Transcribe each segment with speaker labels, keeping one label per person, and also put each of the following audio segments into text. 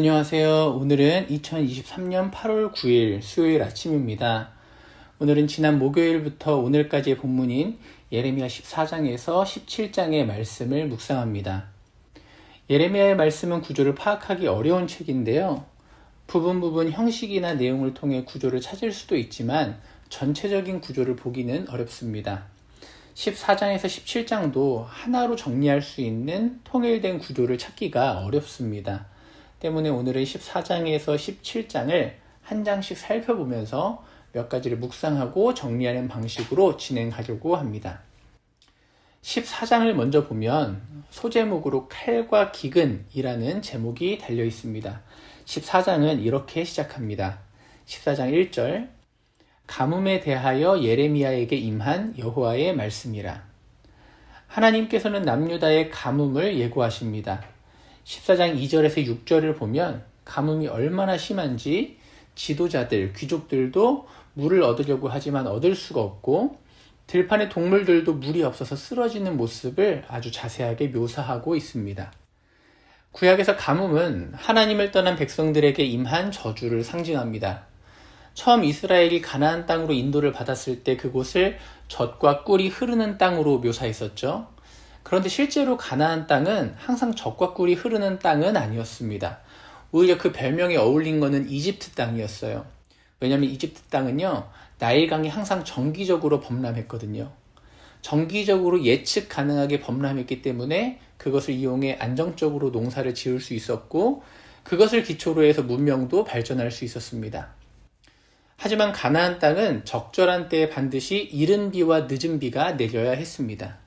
Speaker 1: 안녕하세요. 오늘은 2023년 8월 9일 수요일 아침입니다. 오늘은 지난 목요일부터 오늘까지의 본문인 예레미야 14장에서 17장의 말씀을 묵상합니다. 예레미야의 말씀은 구조를 파악하기 어려운 책인데요. 부분 부분 형식이나 내용을 통해 구조를 찾을 수도 있지만 전체적인 구조를 보기는 어렵습니다. 14장에서 17장도 하나로 정리할 수 있는 통일된 구조를 찾기가 어렵습니다. 때문에 오늘은 14장에서 17장을 한 장씩 살펴보면서 몇 가지를 묵상하고 정리하는 방식으로 진행하려고 합니다. 14장을 먼저 보면 소제목으로 칼과 기근이라는 제목이 달려 있습니다. 14장은 이렇게 시작합니다. 14장 1절 가뭄에 대하여 예레미야에게 임한 여호와의 말씀이라. 하나님께서는 남유다의 가뭄을 예고하십니다. 14장 2절에서 6절을 보면 가뭄이 얼마나 심한지 지도자들, 귀족들도 물을 얻으려고 하지만 얻을 수가 없고 들판의 동물들도 물이 없어서 쓰러지는 모습을 아주 자세하게 묘사하고 있습니다. 구약에서 가뭄은 하나님을 떠난 백성들에게 임한 저주를 상징합니다. 처음 이스라엘이 가나안 땅으로 인도를 받았을 때 그곳을 젖과 꿀이 흐르는 땅으로 묘사했었죠. 그런데 실제로 가나안 땅은 항상 젖과 꿀이 흐르는 땅은 아니었습니다. 오히려 그 별명에 어울린 것은 이집트 땅이었어요. 왜냐하면 이집트 땅은요, 나일강이 항상 정기적으로 범람했거든요. 정기적으로 예측 가능하게 범람했기 때문에 그것을 이용해 안정적으로 농사를 지을 수 있었고, 그것을 기초로 해서 문명도 발전할 수 있었습니다. 하지만 가나안 땅은 적절한 때에 반드시 이른 비와 늦은 비가 내려야 했습니다.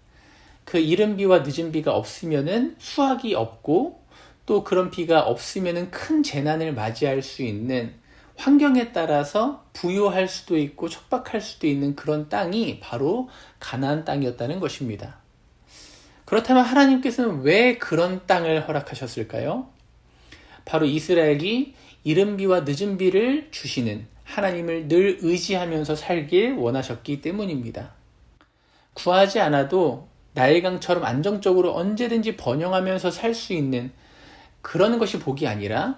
Speaker 1: 그 이른 비와 늦은 비가 없으면은 수확이 없고 또 그런 비가 없으면은 큰 재난을 맞이할 수 있는 환경에 따라서 부유할 수도 있고 척박할 수도 있는 그런 땅이 바로 가나안 땅이었다는 것입니다. 그렇다면 하나님께서는 왜 그런 땅을 허락하셨을까요? 바로 이스라엘이 이른 비와 늦은 비를 주시는 하나님을 늘 의지하면서 살길 원하셨기 때문입니다. 구하지 않아도 나일강처럼 안정적으로 언제든지 번영하면서 살 수 있는 그런 것이 복이 아니라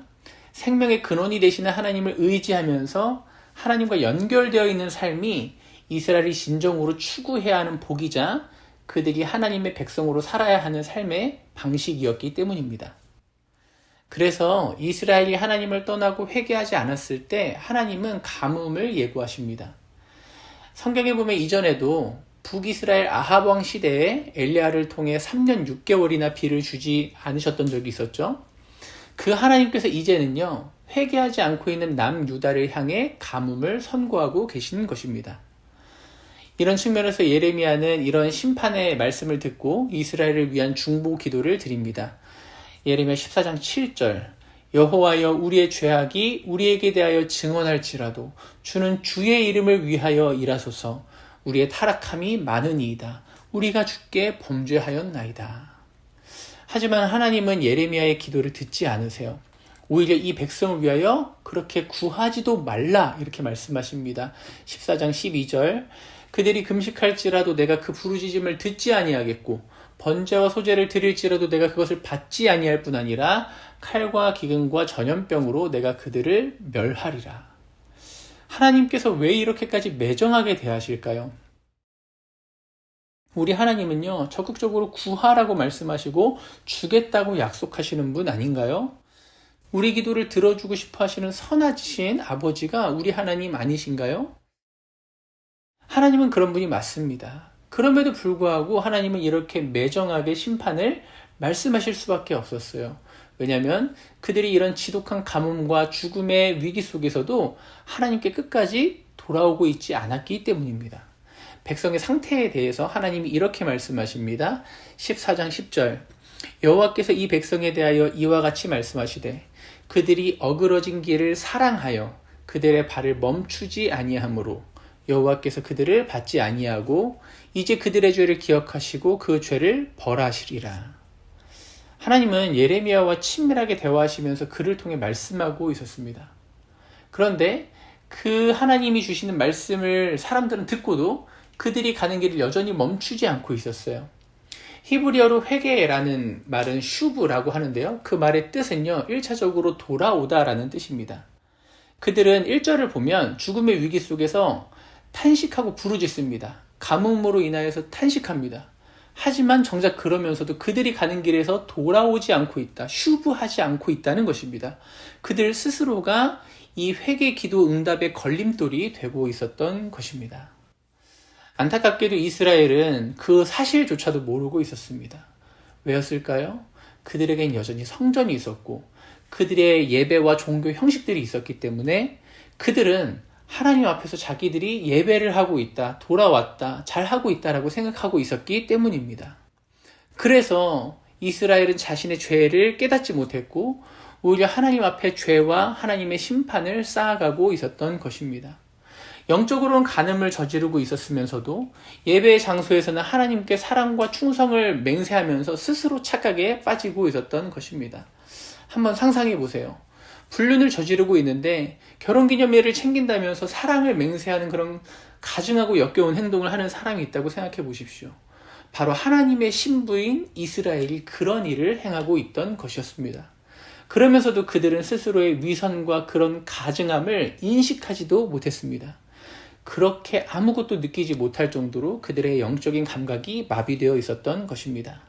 Speaker 1: 생명의 근원이 되시는 하나님을 의지하면서 하나님과 연결되어 있는 삶이 이스라엘이 진정으로 추구해야 하는 복이자 그들이 하나님의 백성으로 살아야 하는 삶의 방식이었기 때문입니다. 그래서 이스라엘이 하나님을 떠나고 회개하지 않았을 때 하나님은 가뭄을 예고하십니다. 성경에 보면 이전에도 북이스라엘 아합 왕 시대에 엘리야를 통해 3년 6개월이나 비를 주지 않으셨던 적이 있었죠. 그 하나님께서 이제는요. 회개하지 않고 있는 남유다를 향해 가뭄을 선고하고 계신 것입니다. 이런 측면에서 예레미야는 이런 심판의 말씀을 듣고 이스라엘을 위한 중보 기도를 드립니다. 예레미야 14장 7절 여호와여 우리의 죄악이 우리에게 대하여 증언할지라도 주는 주의 이름을 위하여 일하소서 우리의 타락함이 많으니이다. 우리가 주께 범죄하였나이다. 하지만 하나님은 예레미야의 기도를 듣지 않으세요. 오히려 이 백성을 위하여 그렇게 구하지도 말라 이렇게 말씀하십니다. 14장 12절 그들이 금식할지라도 내가 그 부르짖음을 듣지 아니하겠고 번제와 소제를 드릴지라도 내가 그것을 받지 아니할 뿐 아니라 칼과 기근과 전염병으로 내가 그들을 멸하리라. 하나님께서 왜 이렇게까지 매정하게 대하실까요? 우리 하나님은요, 적극적으로 구하라고 말씀하시고 주겠다고 약속하시는 분 아닌가요? 우리 기도를 들어주고 싶어 하시는 선하신 아버지가 우리 하나님 아니신가요? 하나님은 그런 분이 맞습니다. 그럼에도 불구하고 하나님은 이렇게 매정하게 심판을 말씀하실 수밖에 없었어요. 왜냐하면 그들이 이런 지독한 가뭄과 죽음의 위기 속에서도 하나님께 끝까지 돌아오고 있지 않았기 때문입니다. 백성의 상태에 대해서 하나님이 이렇게 말씀하십니다. 14장 10절 여호와께서 이 백성에 대하여 이와 같이 말씀하시되 그들이 어그러진 길을 사랑하여 그들의 발을 멈추지 아니하므로 여호와께서 그들을 받지 아니하고 이제 그들의 죄를 기억하시고 그 죄를 벌하시리라. 하나님은 예레미야와 친밀하게 대화하시면서 그를 통해 말씀하고 있었습니다. 그런데 그 하나님이 주시는 말씀을 사람들은 듣고도 그들이 가는 길을 여전히 멈추지 않고 있었어요. 히브리어로 회개라는 말은 슈브라고 하는데요. 그 말의 뜻은요, 1차적으로 돌아오다라는 뜻입니다. 그들은 1절을 보면 죽음의 위기 속에서 탄식하고 부르짖습니다. 가뭄으로 인하여서 탄식합니다. 하지만 정작 그러면서도 그들이 가는 길에서 돌아오지 않고 있다. 슈브하지 않고 있다는 것입니다. 그들 스스로가 이 회개 기도 응답의 걸림돌이 되고 있었던 것입니다. 안타깝게도 이스라엘은 그 사실조차도 모르고 있었습니다. 왜였을까요? 그들에겐 여전히 성전이 있었고 그들의 예배와 종교 형식들이 있었기 때문에 그들은 하나님 앞에서 자기들이 예배를 하고 있다, 돌아왔다, 잘하고 있다라고 생각하고 있었기 때문입니다. 그래서 이스라엘은 자신의 죄를 깨닫지 못했고 오히려 하나님 앞에 죄와 하나님의 심판을 쌓아가고 있었던 것입니다. 영적으로는 간음을 저지르고 있었으면서도 예배의 장소에서는 하나님께 사랑과 충성을 맹세하면서 스스로 착각에 빠지고 있었던 것입니다. 한번 상상해 보세요. 불륜을 저지르고 있는데 결혼기념일을 챙긴다면서 사랑을 맹세하는 그런 가증하고 역겨운 행동을 하는 사람이 있다고 생각해 보십시오. 바로 하나님의 신부인 이스라엘이 그런 일을 행하고 있던 것이었습니다. 그러면서도 그들은 스스로의 위선과 그런 가증함을 인식하지도 못했습니다. 그렇게 아무것도 느끼지 못할 정도로 그들의 영적인 감각이 마비되어 있었던 것입니다.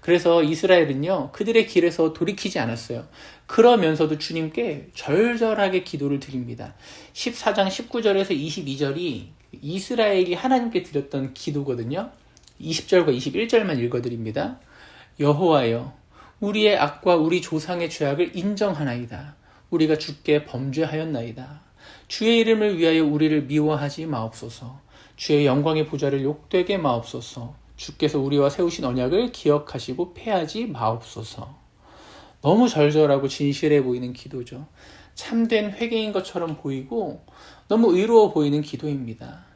Speaker 1: 그래서 이스라엘은요, 그들의 길에서 돌이키지 않았어요. 그러면서도 주님께 절절하게 기도를 드립니다. 14장 19절에서 22절이 이스라엘이 하나님께 드렸던 기도거든요. 20절과 21절만 읽어드립니다. 여호와여, 우리의 악과 우리 조상의 죄악을 인정하나이다. 우리가 주께 범죄하였나이다. 주의 이름을 위하여 우리를 미워하지 마옵소서. 주의 영광의 보좌를 욕되게 마옵소서. 주께서 우리와 세우신 언약을 기억하시고 패하지 마옵소서. 너무 절절하고 진실해 보이는 기도죠. 참된 회개인 것처럼 보이고 너무 의로워 보이는 기도입니다.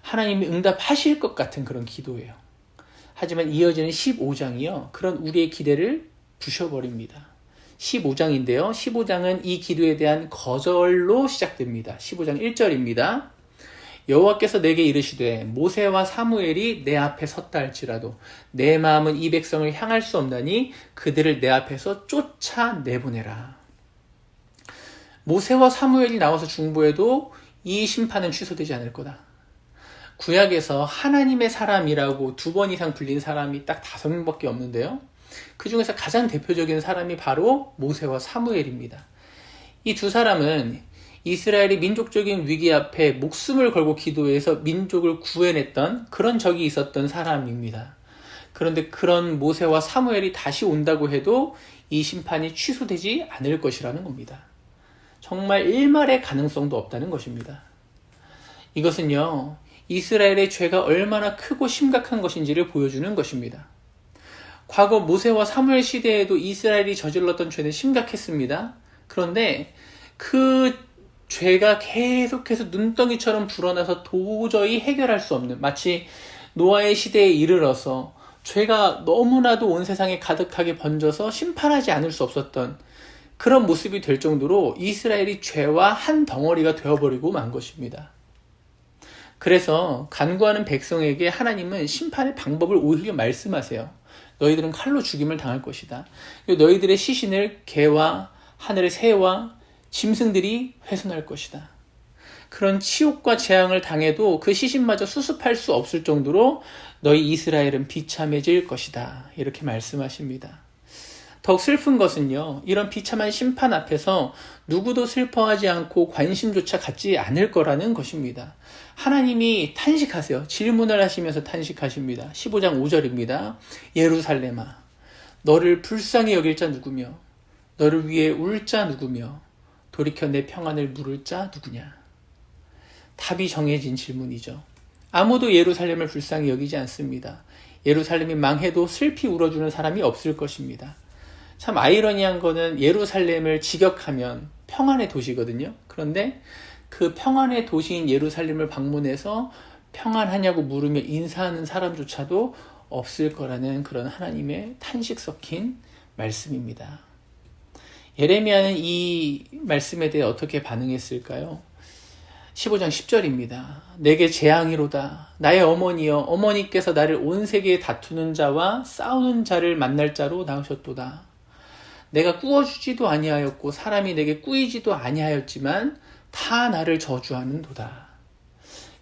Speaker 1: 하나님이 응답하실 것 같은 그런 기도예요. 하지만 이어지는 15장이요. 그런 우리의 기대를 부셔버립니다. 15장인데요. 15장은 이 기도에 대한 거절로 시작됩니다. 15장 1절입니다. 여호와께서 내게 이르시되 모세와 사무엘이 내 앞에 섰다 할지라도 내 마음은 이 백성을 향할 수 없나니 그들을 내 앞에서 쫓아 내보내라. 모세와 사무엘이 나와서 중보해도 이 심판은 취소되지 않을 거다. 구약에서 하나님의 사람이라고 두 번 이상 불린 사람이 딱 다섯 명밖에 없는데요. 그 중에서 가장 대표적인 사람이 바로 모세와 사무엘입니다. 이 두 사람은 이스라엘이 민족적인 위기 앞에 목숨을 걸고 기도해서 민족을 구해냈던 그런 적이 있었던 사람입니다. 그런데 그런 모세와 사무엘이 다시 온다고 해도 이 심판이 취소되지 않을 것이라는 겁니다. 정말 일말의 가능성도 없다는 것입니다. 이것은요, 이스라엘의 죄가 얼마나 크고 심각한 것인지를 보여주는 것입니다. 과거 모세와 사무엘 시대에도 이스라엘이 저질렀던 죄는 심각했습니다. 그런데 그 죄가 계속해서 눈덩이처럼 불어나서 도저히 해결할 수 없는 마치 노아의 시대에 이르러서 죄가 너무나도 온 세상에 가득하게 번져서 심판하지 않을 수 없었던 그런 모습이 될 정도로 이스라엘이 죄와 한 덩어리가 되어버리고 만 것입니다. 그래서 간구하는 백성에게 하나님은 심판의 방법을 오히려 말씀하세요. 너희들은 칼로 죽임을 당할 것이다. 너희들의 시신을 개와 하늘의 새와 짐승들이 훼손할 것이다. 그런 치욕과 재앙을 당해도 그 시신마저 수습할 수 없을 정도로 너희 이스라엘은 비참해질 것이다. 이렇게 말씀하십니다. 더욱 슬픈 것은요, 이런 비참한 심판 앞에서 누구도 슬퍼하지 않고 관심조차 갖지 않을 거라는 것입니다. 하나님이 탄식하세요. 질문을 하시면서 탄식하십니다. 15장 5절입니다. 예루살렘아, 너를 불쌍히 여길 자 누구며, 너를 위해 울 자 누구며, 돌이켜 내 평안을 물을 자 누구냐? 답이 정해진 질문이죠. 아무도 예루살렘을 불쌍히 여기지 않습니다. 예루살렘이 망해도 슬피 울어주는 사람이 없을 것입니다. 참 아이러니한 거는 예루살렘을 직역하면 평안의 도시거든요. 그런데 그 평안의 도시인 예루살렘을 방문해서 평안하냐고 물으며 인사하는 사람조차도 없을 거라는 그런 하나님의 탄식 섞인 말씀입니다. 예레미야는 이 말씀에 대해 어떻게 반응했을까요? 15장 10절입니다. 내게 재앙이로다. 나의 어머니여 어머니께서 나를 온 세계에 다투는 자와 싸우는 자를 만날 자로 나오셨도다. 내가 꾸어주지도 아니하였고 사람이 내게 꾸이지도 아니하였지만 다 나를 저주하는도다.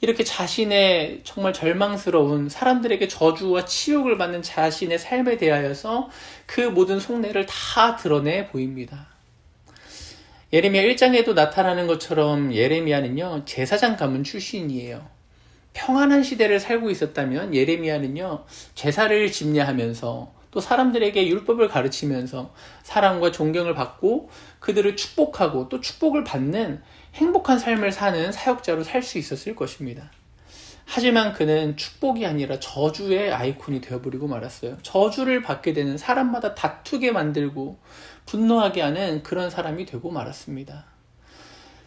Speaker 1: 이렇게 자신의 정말 절망스러운 사람들에게 저주와 치욕을 받는 자신의 삶에 대하여서 그 모든 속내를 다 드러내 보입니다. 예레미야 1장에도 나타나는 것처럼 예레미야는요, 제사장 가문 출신이에요. 평안한 시대를 살고 있었다면 예레미야는요, 제사를 집례하면서 또 사람들에게 율법을 가르치면서 사랑과 존경을 받고 그들을 축복하고 또 축복을 받는 행복한 삶을 사는 사역자로 살 수 있었을 것입니다. 하지만 그는 축복이 아니라 저주의 아이콘이 되어버리고 말았어요. 저주를 받게 되는 사람마다 다투게 만들고 분노하게 하는 그런 사람이 되고 말았습니다.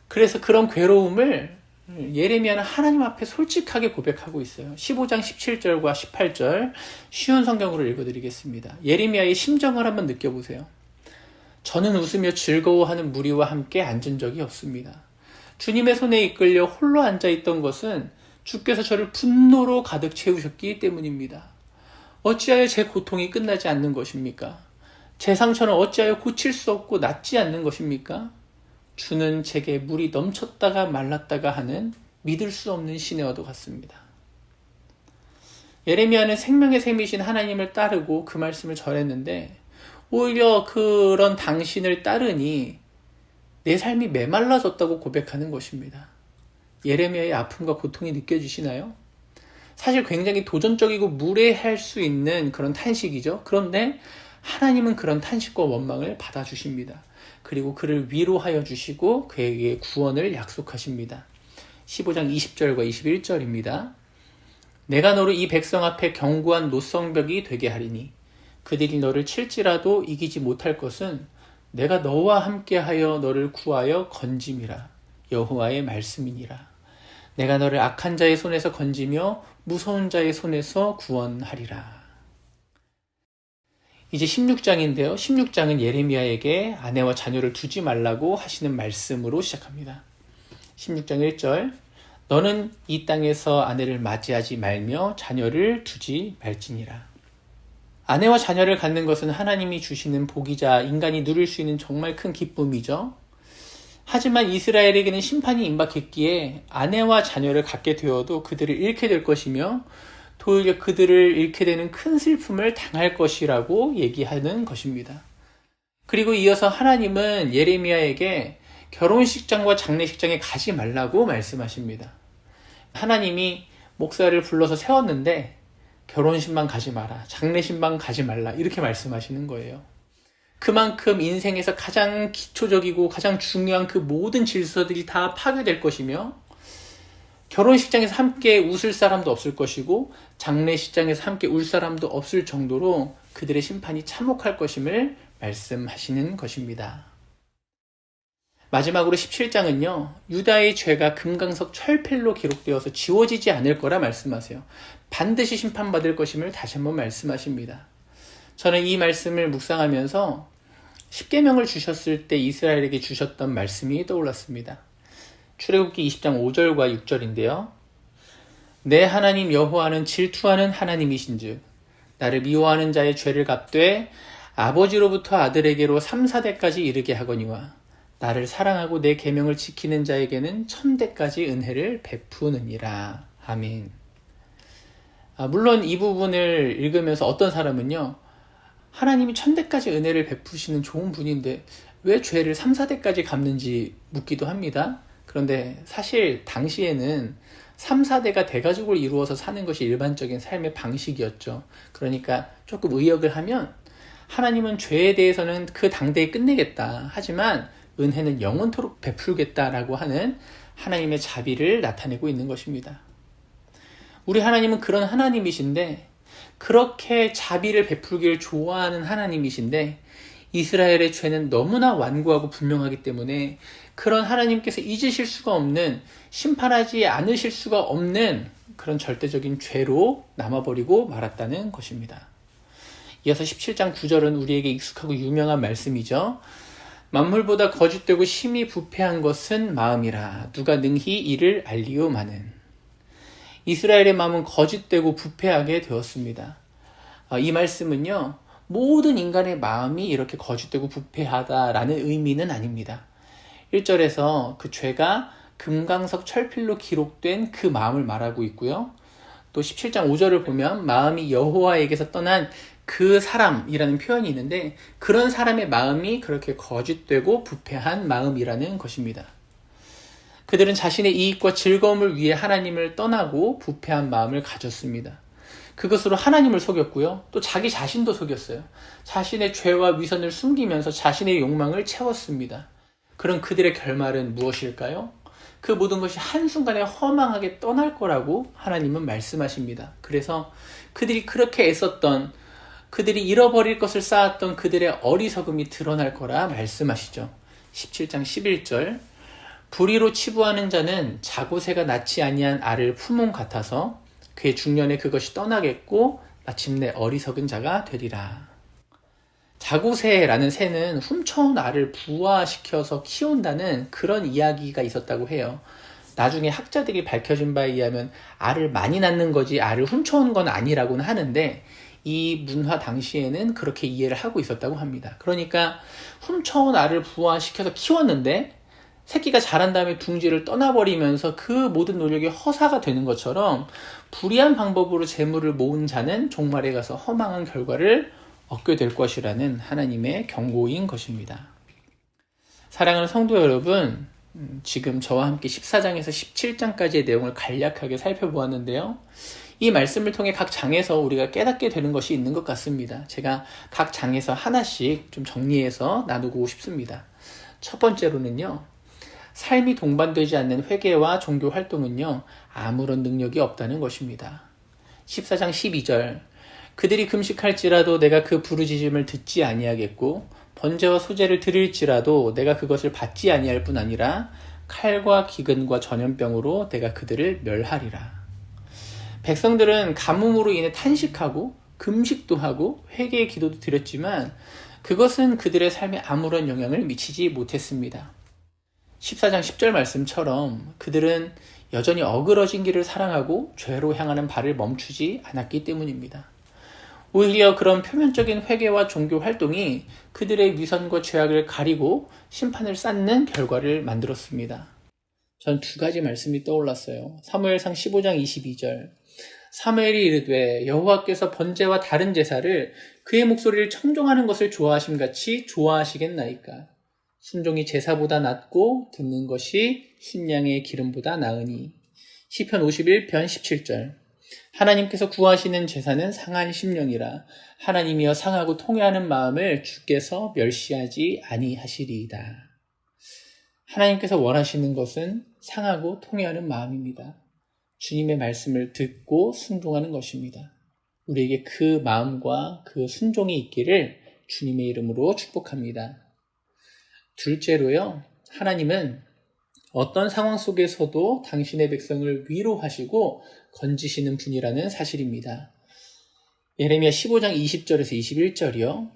Speaker 1: 그래서 그런 괴로움을 예레미야는 하나님 앞에 솔직하게 고백하고 있어요. 15장 17절과 18절 쉬운 성경으로 읽어드리겠습니다. 예레미야의 심정을 한번 느껴보세요. 저는 웃으며 즐거워하는 무리와 함께 앉은 적이 없습니다. 주님의 손에 이끌려 홀로 앉아 있던 것은 주께서 저를 분노로 가득 채우셨기 때문입니다. 어찌하여 제 고통이 끝나지 않는 것입니까? 제 상처는 어찌하여 고칠 수 없고 낫지 않는 것입니까? 주는 제게 물이 넘쳤다가 말랐다가 하는 믿을 수 없는 시내와도 같습니다. 예레미야는 생명의 셈이신 하나님을 따르고 그 말씀을 전했는데 오히려 그런 당신을 따르니 내 삶이 메말라졌다고 고백하는 것입니다. 예레미야의 아픔과 고통이 느껴지시나요? 사실 굉장히 도전적이고 무례할 수 있는 그런 탄식이죠. 그런데 하나님은 그런 탄식과 원망을 받아주십니다. 그리고 그를 위로하여 주시고 그에게 구원을 약속하십니다. 15장 20절과 21절입니다. 내가 너를 이 백성 앞에 견고한 노성벽이 되게 하리니 그들이 너를 칠지라도 이기지 못할 것은 내가 너와 함께하여 너를 구하여 건짐이라 여호와의 말씀이니라. 내가 너를 악한 자의 손에서 건지며 무서운 자의 손에서 구원하리라. 이제 16장인데요. 16장은 예레미야에게 아내와 자녀를 두지 말라고 하시는 말씀으로 시작합니다. 16장 1절 너는 이 땅에서 아내를 맞이하지 말며 자녀를 두지 말지니라. 아내와 자녀를 갖는 것은 하나님이 주시는 복이자 인간이 누릴 수 있는 정말 큰 기쁨이죠. 하지만 이스라엘에게는 심판이 임박했기에 아내와 자녀를 갖게 되어도 그들을 잃게 될 것이며 도리어 그들을 잃게 되는 큰 슬픔을 당할 것이라고 얘기하는 것입니다. 그리고 이어서 하나님은 예레미야에게 결혼식장과 장례식장에 가지 말라고 말씀하십니다. 하나님이 목사를 불러서 세웠는데 결혼식만 가지 마라. 장례식만 가지 말라. 이렇게 말씀하시는 거예요. 그만큼 인생에서 가장 기초적이고 가장 중요한 그 모든 질서들이 다 파괴될 것이며 결혼식장에서 함께 웃을 사람도 없을 것이고 장례식장에서 함께 울 사람도 없을 정도로 그들의 심판이 참혹할 것임을 말씀하시는 것입니다. 마지막으로 17장은요, 유다의 죄가 금강석 철필로 기록되어서 지워지지 않을 거라 말씀하세요. 반드시 심판받을 것임을 다시 한번 말씀하십니다. 저는 이 말씀을 묵상하면서 10계명을 주셨을 때 이스라엘에게 주셨던 말씀이 떠올랐습니다. 출애굽기 20장 5절과 6절인데요. 내 하나님 여호와는 질투하는 하나님이신즉 나를 미워하는 자의 죄를 갚되 아버지로부터 아들에게로 3, 4대까지 이르게 하거니와 나를 사랑하고 내 계명을 지키는 자에게는 천대까지 은혜를 베푸느니라. 아멘. 아, 물론 이 부분을 읽으면서 어떤 사람은요. 하나님이 천대까지 은혜를 베푸시는 좋은 분인데 왜 죄를 3, 4대까지 갚는지 묻기도 합니다. 그런데 사실 당시에는 3, 4대가 대가족을 이루어서 사는 것이 일반적인 삶의 방식이었죠. 그러니까 조금 의역을 하면 하나님은 죄에 대해서는 그 당대에 끝내겠다. 하지만 은혜는 영원토록 베풀겠다라고 하는 하나님의 자비를 나타내고 있는 것입니다. 우리 하나님은 그런 하나님이신데 그렇게 자비를 베풀기를 좋아하는 하나님이신데 이스라엘의 죄는 너무나 완고하고 분명하기 때문에 그런 하나님께서 잊으실 수가 없는 심판하지 않으실 수가 없는 그런 절대적인 죄로 남아버리고 말았다는 것입니다. 이어서 17장 9절은 우리에게 익숙하고 유명한 말씀이죠. 만물보다 거짓되고 심히 부패한 것은 마음이라 누가 능히 이를 알리오마는 이스라엘의 마음은 거짓되고 부패하게 되었습니다. 아, 이 말씀은요 모든 인간의 마음이 이렇게 거짓되고 부패하다라는 의미는 아닙니다. 1절에서 그 죄가 금강석 철필로 기록된 그 마음을 말하고 있고요. 또 17장 5절을 보면 마음이 여호와에게서 떠난 그 사람이라는 표현이 있는데 그런 사람의 마음이 그렇게 거짓되고 부패한 마음이라는 것입니다. 그들은 자신의 이익과 즐거움을 위해 하나님을 떠나고 부패한 마음을 가졌습니다. 그것으로 하나님을 속였고요. 또 자기 자신도 속였어요. 자신의 죄와 위선을 숨기면서 자신의 욕망을 채웠습니다. 그런 그들의 결말은 무엇일까요? 그 모든 것이 한순간에 허망하게 떠날 거라고 하나님은 말씀하십니다. 그래서 그들이 그렇게 애썼던 그들이 잃어버릴 것을 쌓았던 그들의 어리석음이 드러날 거라 말씀하시죠. 17장 11절 불의로 치부하는 자는 자고새가 낳지 아니한 알을 품은 같아서 그의 중년에 그것이 떠나겠고 마침내 어리석은 자가 되리라. 자고새라는 새는 훔쳐온 알을 부화시켜서 키운다는 그런 이야기가 있었다고 해요. 나중에 학자들이 밝혀진 바에 의하면 알을 많이 낳는 거지 알을 훔쳐온 건 아니라고는 하는데 이 문화 당시에는 그렇게 이해를 하고 있었다고 합니다. 그러니까 훔쳐온 알을 부화시켜서 키웠는데 새끼가 자란 다음에 둥지를 떠나버리면서 그 모든 노력이 허사가 되는 것처럼 불의한 방법으로 재물을 모은 자는 종말에 가서 허망한 결과를 얻게 될 것이라는 하나님의 경고인 것입니다. 사랑하는 성도 여러분, 음, 지금 저와 함께 14장에서 17장까지의 내용을 간략하게 살펴보았는데요. 이 말씀을 통해 각 장에서 우리가 깨닫게 되는 것이 있는 것 같습니다. 제가 각 장에서 하나씩 좀 정리해서 나누고 싶습니다. 첫 번째로는요, 삶이 동반되지 않는 회개와 종교 활동은요, 아무런 능력이 없다는 것입니다. 14장 12절, 그들이 금식할지라도 내가 그 부르짖음을 듣지 아니하겠고 번제와 소제를 드릴지라도 내가 그것을 받지 아니할 뿐 아니라 칼과 기근과 전염병으로 내가 그들을 멸하리라. 백성들은 가뭄으로 인해 탄식하고 금식도 하고 회개의 기도도 드렸지만 그것은 그들의 삶에 아무런 영향을 미치지 못했습니다. 14장 10절 말씀처럼 그들은 여전히 어그러진 길을 사랑하고 죄로 향하는 발을 멈추지 않았기 때문입니다. 오히려 그런 표면적인 회개와 종교 활동이 그들의 위선과 죄악을 가리고 심판을 쌓는 결과를 만들었습니다. 전 두 가지 말씀이 떠올랐어요. 사무엘상 15장 22절. 사무엘이 이르되 여호와께서 번제와 다른 제사를 그의 목소리를 청종하는 것을 좋아하심 같이 좋아하시겠나이까. 순종이 제사보다 낫고 듣는 것이 순양의 기름보다 나으니. 시편 51편 17절. 하나님께서 구하시는 제사는 상한 심령이라 하나님이여 상하고 통회하는 마음을 주께서 멸시하지 아니하시리이다. 하나님께서 원하시는 것은 상하고 통회하는 마음입니다. 주님의 말씀을 듣고 순종하는 것입니다. 우리에게 그 마음과 그 순종이 있기를 주님의 이름으로 축복합니다. 둘째로요, 하나님은 어떤 상황 속에서도 당신의 백성을 위로하시고 건지시는 분이라는 사실입니다. 예레미야 15장 20절에서 21절이요.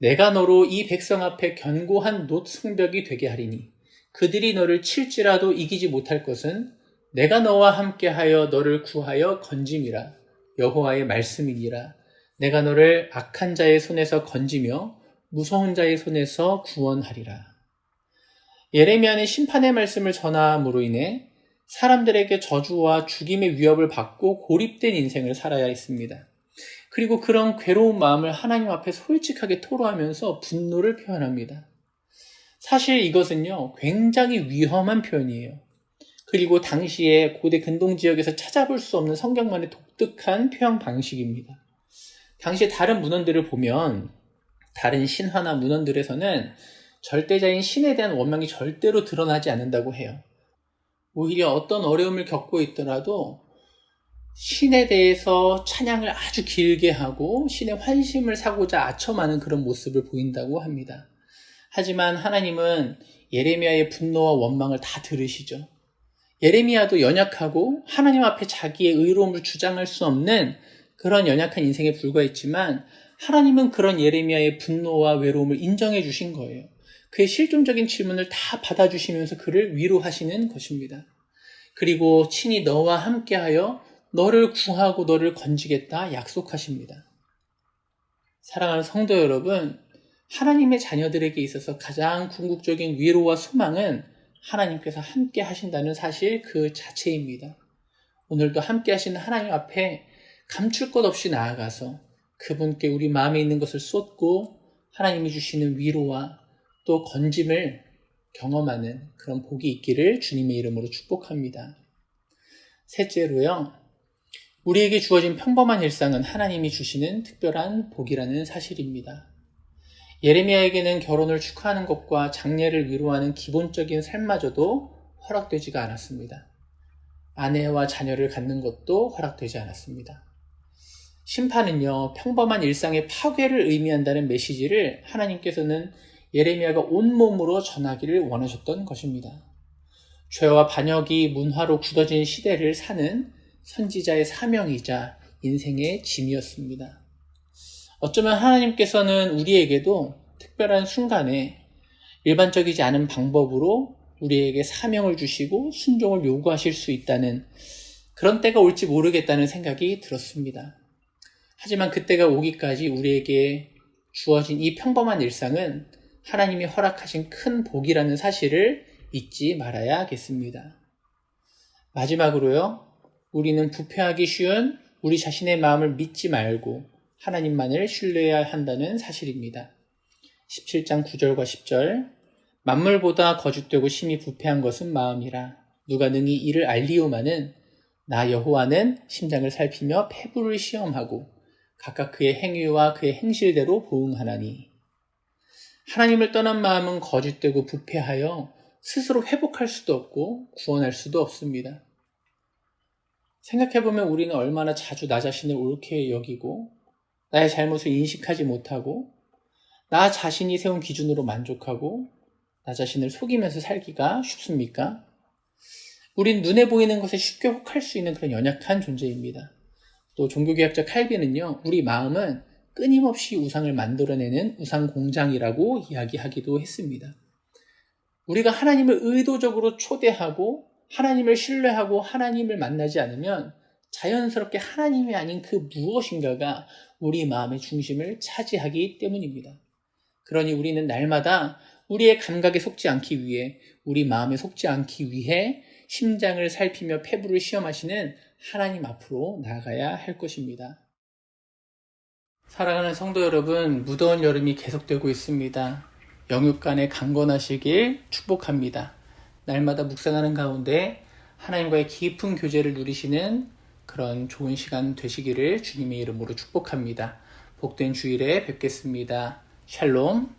Speaker 1: 내가 너로 이 백성 앞에 견고한 놋 성벽이 되게 하리니 그들이 너를 칠지라도 이기지 못할 것은 내가 너와 함께하여 너를 구하여 건짐이라 여호와의 말씀이니라 내가 너를 악한 자의 손에서 건지며 무서운 자의 손에서 구원하리라. 예레미야는 심판의 말씀을 전함으로 인해 사람들에게 저주와 죽임의 위협을 받고 고립된 인생을 살아야 했습니다. 그리고 그런 괴로운 마음을 하나님 앞에 솔직하게 토로하면서 분노를 표현합니다. 사실 이것은요, 굉장히 위험한 표현이에요. 그리고 당시에 고대 근동 지역에서 찾아볼 수 없는 성경만의 독특한 표현 방식입니다. 당시 다른 문헌들을 보면 다른 신화나 문헌들에서는 절대자인 신에 대한 원망이 절대로 드러나지 않는다고 해요. 오히려 어떤 어려움을 겪고 있더라도 신에 대해서 찬양을 아주 길게 하고 신의 환심을 사고자 아첨하는 그런 모습을 보인다고 합니다. 하지만 하나님은 예레미야의 분노와 원망을 다 들으시죠. 예레미야도 연약하고 하나님 앞에 자기의 의로움을 주장할 수 없는 그런 연약한 인생에 불과했지만 하나님은 그런 예레미야의 분노와 외로움을 인정해 주신 거예요. 그의 실존적인 질문을 다 받아주시면서 그를 위로하시는 것입니다. 그리고 친히 너와 함께하여 너를 구하고 너를 건지겠다 약속하십니다. 사랑하는 성도 여러분, 하나님의 자녀들에게 있어서 가장 궁극적인 위로와 소망은 하나님께서 함께 하신다는 사실 그 자체입니다. 오늘도 함께 하시는 하나님 앞에 감출 것 없이 나아가서 그분께 우리 마음에 있는 것을 쏟고 하나님이 주시는 위로와 또 건짐을 경험하는 그런 복이 있기를 주님의 이름으로 축복합니다. 셋째로요. 우리에게 주어진 평범한 일상은 하나님이 주시는 특별한 복이라는 사실입니다. 예레미야에게는 결혼을 축하하는 것과 장례를 위로하는 기본적인 삶마저도 허락되지가 않았습니다. 아내와 자녀를 갖는 것도 허락되지 않았습니다. 심판은요, 평범한 일상의 파괴를 의미한다는 메시지를 하나님께서는 예레미야가 온몸으로 전하기를 원하셨던 것입니다. 죄와 반역이 문화로 굳어진 시대를 사는 선지자의 사명이자 인생의 짐이었습니다. 어쩌면 하나님께서는 우리에게도 특별한 순간에 일반적이지 않은 방법으로 우리에게 사명을 주시고 순종을 요구하실 수 있다는 그런 때가 올지 모르겠다는 생각이 들었습니다. 하지만 그때가 오기까지 우리에게 주어진 이 평범한 일상은 하나님이 허락하신 큰 복이라는 사실을 잊지 말아야겠습니다. 마지막으로요, 우리는 부패하기 쉬운 우리 자신의 마음을 믿지 말고 하나님만을 신뢰해야 한다는 사실입니다. 17장 9절과 10절 만물보다 거짓되고 심히 부패한 것은 마음이라 누가 능히 이를 알리오마는 나 여호와는 심장을 살피며 폐부를 시험하고 각각 그의 행위와 그의 행실대로 보응하나니 하나님을 떠난 마음은 거짓되고 부패하여 스스로 회복할 수도 없고 구원할 수도 없습니다. 생각해보면 우리는 얼마나 자주 나 자신을 옳게 여기고 나의 잘못을 인식하지 못하고 나 자신이 세운 기준으로 만족하고 나 자신을 속이면서 살기가 쉽습니까? 우린 눈에 보이는 것에 쉽게 혹할 수 있는 그런 연약한 존재입니다. 또 종교개혁자 칼빈은요, 우리 마음은 끊임없이 우상을 만들어내는 우상 공장이라고 이야기하기도 했습니다. 우리가 하나님을 의도적으로 초대하고 하나님을 신뢰하고 하나님을 만나지 않으면 자연스럽게 하나님이 아닌 그 무엇인가가 우리 마음의 중심을 차지하기 때문입니다. 그러니 우리는 날마다 우리의 감각에 속지 않기 위해, 우리 마음에 속지 않기 위해 심장을 살피며 폐부를 시험하시는 하나님 앞으로 나가야 할 것입니다. 사랑하는 성도 여러분, 무더운 여름이 계속되고 있습니다. 영육간에 강건하시길 축복합니다. 날마다 묵상하는 가운데 하나님과의 깊은 교제를 누리시는 그런 좋은 시간 되시기를 주님의 이름으로 축복합니다. 복된 주일에 뵙겠습니다. 샬롬.